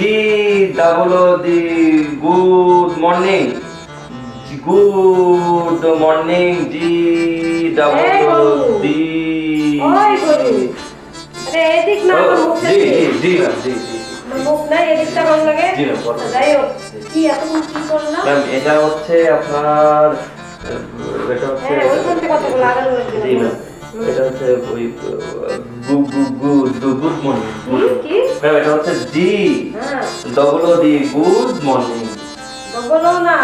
G double D good morning good morning G double D ওই গরি আরে এদিক না আমার মুখ জি জি জি জি জি। মুখ নাই এদিকটা ভালো লাগে? জি ম্যাম যাই হোক কি এতক্ষণ কি করলাম ম্যাম এটা হচ্ছে আপনার এটা হচ্ছে হ্যাঁ ওইখান থেকে কতগুলো আগানো লাগবে জি ম্যাম এটা হচ্ছে ওই গু গু গু গুড মর্নিং ম্যাম এটা হচ্ছে হ্যাঁ double O D good morning double O না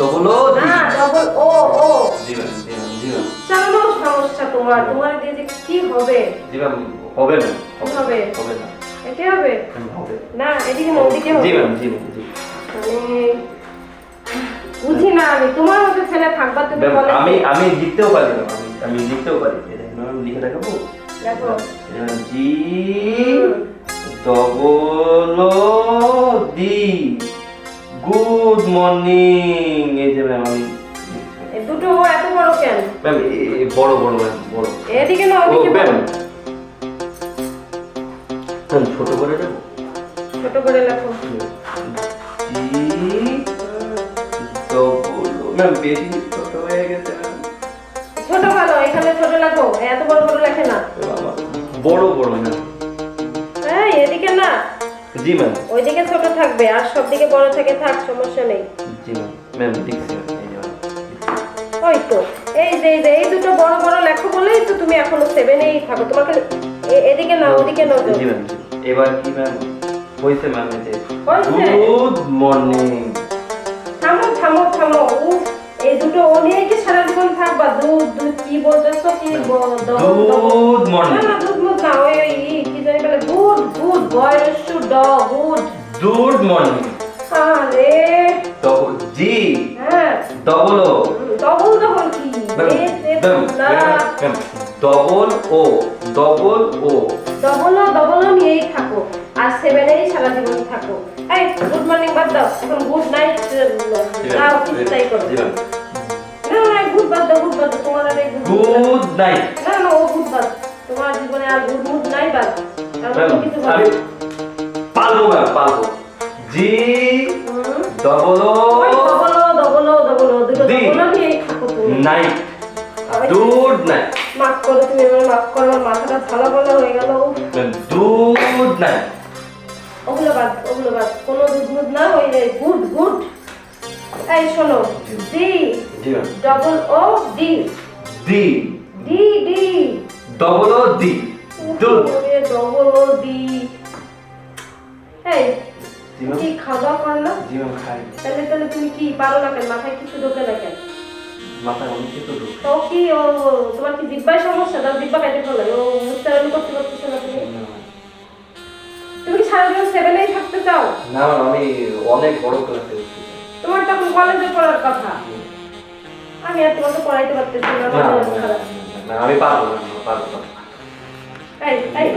ডবল ও না ডবল ও ও জি ম্যাম জি ম্যাম জি ম্যাম চালানো সমস্যা তোমার। তোমার দিয়ে যে কি হবে? জি ম্যাম হবে না। হবে। হবে না। এটা হবে? হবে। না এদিকে না ওদিকে হবে। জি ম্যাম জি মানে বুঝি না আমি। তোমার মতো ছেলে থাকবা তুমি বলে আমি আমি লিখতেও পারি ম্যাম আমি আমি লিখতেও পারি। এটা ম্যাম লিখে দেখাবো? দেখো। জি দি গুড মর্নিং এই যে ম্যাম আমি দুটো এত বড় কেন? ম্যাম বড় বড় ম্যাম বড়। এদিকে না ওদিকে ম্যাম। ছোট করে দেবো ছোট করে লেখো। ম্যাম বেশি ছোট হয়ে গেছে ছোট ভালো এখানে ছোট লেখো এত বড় বড় লেখে না। বড় বড় ম্যাম। না জি ম্যাম ওইদিকে ছোট থাকবে আর সব দিকে বড় থেকে থাক সমস্যা নেই। জি ম্যাম ম্যাম এই ওই তো এই যে এই যে এই দুটো বড় বড় লেখো বলেই তো তুমি এখনও সেভেনেই থাকো। তোমাকে এদিকে না ওদিকে নজর জি ম্যাম এবার কি ম্যাম হয়েছে ম্যাম এই যে গুড মর্নিং। থামো থামো থামো। উফ, এই দুটো ও নিয়ে কি সারা জীবন থাকবা? দুধ দুধ কি বলতেছো কি ব- গুড মর্নিং। আরে। ডবল জি হ্যাঁ। ডবল ও ডবল ডবল কি এ, না double O double O double double নিয়েই থাকো। আর সেভেনেই সারা জীবন থাকো। এই গুড মর্নিং বাদ দাও। এখন গুড নাইট যাও কিছু তাই করো না। না গুড বাদ দাও গুড বাদ দাও। তোমার আর গুড নাইট না না ও গুড বাদ। তোমার জীবনে আর গুড মুড নাই বাদ। কিছু আমি পারব ম্যাম পারব। জি। Double O double double double দুটো। ডবল তুমি নাইট গুড নাইট মাফ করো তুমি আমার মাফ করো আমার মাথাটা ভালো ভালো হয়ে গেল। গুড নাইট ওগুলো বাদ ওগুলো বাদ। কোনো দুধ মুধ না ওই যে গুড গুড। এই শোনো D G double O D D D D double O D দুধ ডবল ও ডি এই জি খাওয়া দাওয়া করল? জি ম্যাম খাই। তাহলে তাহলে তুমি কি পারো না কেন মাথায় কিছু ঢোকে না কেন? মাথায় অনেক কিছু ঢুকে। তো কি ও তোমার কি জিব্বায় সমস্যা? তার জিব্বা কেটে ফেলে। ও উচ্চারণ করতে পারতেছে না তুমি। তুমি কি সারা সেভেনেই থাকতে চাও? না আমি অনেক বড় ক্লাসে উঠছি। তোমার তখন কলেজে পড়ার কথা। আমি আর তোমাকে পড়াইতে পারতেছি না না, না। না, আমি পারব না পারব না। এই, এই,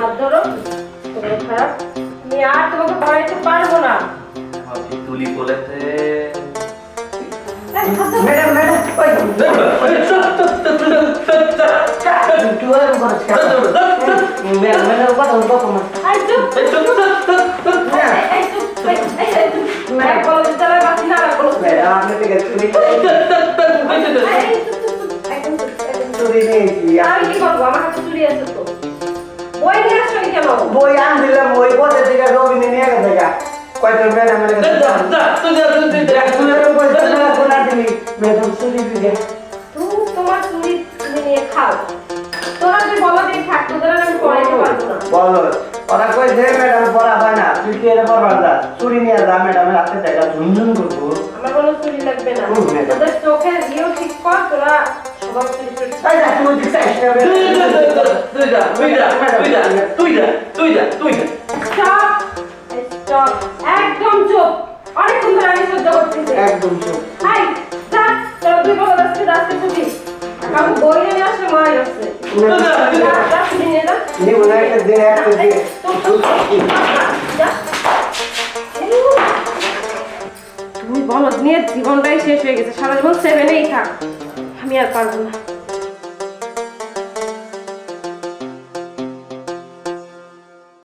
হাত ধরো। খারাপ আর তোমাকে পড়াইতে পারব না ভাবি তুলি। ম্যাডাম ম্যাডাম ওই চুরি নিয়েছি আমি কি করব আমার হাতে চুরি আছে তো বই নিয়ে আসছো কেন? বই আনছিলাম বই পথে থেকে রবিনে নিয়ে গেছে গা। কয়টা ম্যাডাম ম্যাডাম চুরি দিয়ে তোমার চুরি তুমি নিয়ে খাও। তোরা যে বলো যে থাক তোদের আর আমি পড়াইতে পারব না। বলো। ওরা কই যে ম্যাডাম পড়া হয় না। তুই কি এর পড়বার যা চুরি নিয়ে যা ম্যাডামের হাতে জায়গা ঝুনঝুন করব। আমার কোনো চুরি লাগবে না। তোদের চোখের ইয়েও ঠিক কর তোরা নিয়ে জীবনটাই শেষ হয়ে গেছে। সারা জীবন সেভেনেই থাক। mir erkannt.